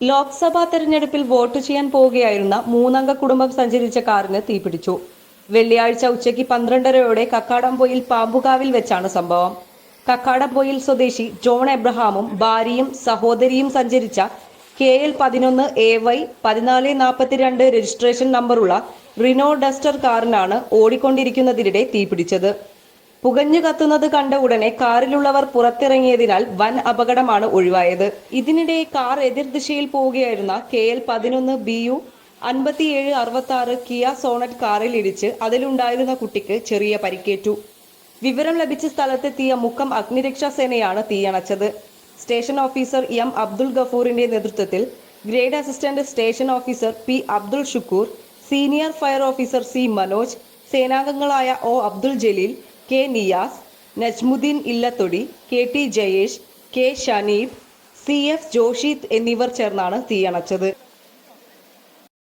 ലോക്സഭാ തെരഞ്ഞെടുപ്പിൽ വോട്ട് ചെയ്യാൻ പോവുകയായിരുന്ന മൂന്നംഗ കുടുംബം സഞ്ചരിച്ച കാറിന് തീപിടിച്ചു. വെള്ളിയാഴ്ച ഉച്ചയ്ക്ക് പന്ത്രണ്ടരയോടെ കക്കാടംപൊയിൽ പാമ്പുകാവിൽ വെച്ചാണ് സംഭവം. കക്കാടംപൊയിൽ സ്വദേശി ജോൺ എബ്രഹാമും ഭാര്യയും സഹോദരിയും സഞ്ചരിച്ച കെ എൽ പതിനൊന്ന് എ വൈ പതിനാല് നാൽപ്പത്തിരണ്ട് രജിസ്ട്രേഷൻ നമ്പറുള്ള റിനോ ഡസ്റ്റർ കാറിനാണ് ഓടിക്കൊണ്ടിരിക്കുന്നതിനിടെ തീപിടിച്ചത്. പുകഞ്ഞു കത്തുന്നത് കണ്ട ഉടനെ കാറിലുള്ളവർ പുറത്തിറങ്ങിയതിനാൽ വൻ അപകടമാണ് ഒഴിവായത്. ഇതിനിടെ കാർ എതിർദിശയിൽ പോവുകയായിരുന്ന കെ എൽ പതിനൊന്ന് ബി യു അൻപത്തിയേഴ് അറുപത്തി ആറ് കിയ സോണറ്റ് കാറിൽ ഇടിച്ച് അതിലുണ്ടായിരുന്ന കുട്ടിക്ക് ചെറിയ പരിക്കേറ്റു. വിവരം ലഭിച്ച സ്ഥലത്തെത്തിയ മുക്കം അഗ്നിരക്ഷാ സേനയാണ് തീയണച്ചത്. സ്റ്റേഷൻ ഓഫീസർ എം അബ്ദുൾ ഗഫൂറിന്റെ നേതൃത്വത്തിൽ grade assistant station officer P Abdul Shukkoor senior fire officer C Manoj സേനാംഗങ്ങളായ O Abdul Jaleel K Niyas Najmuddin Illathodi K T Jayesh K Shaneef C F Joshy എന്നിവർ ചേർന്നാണ് തീയണച്ചത്.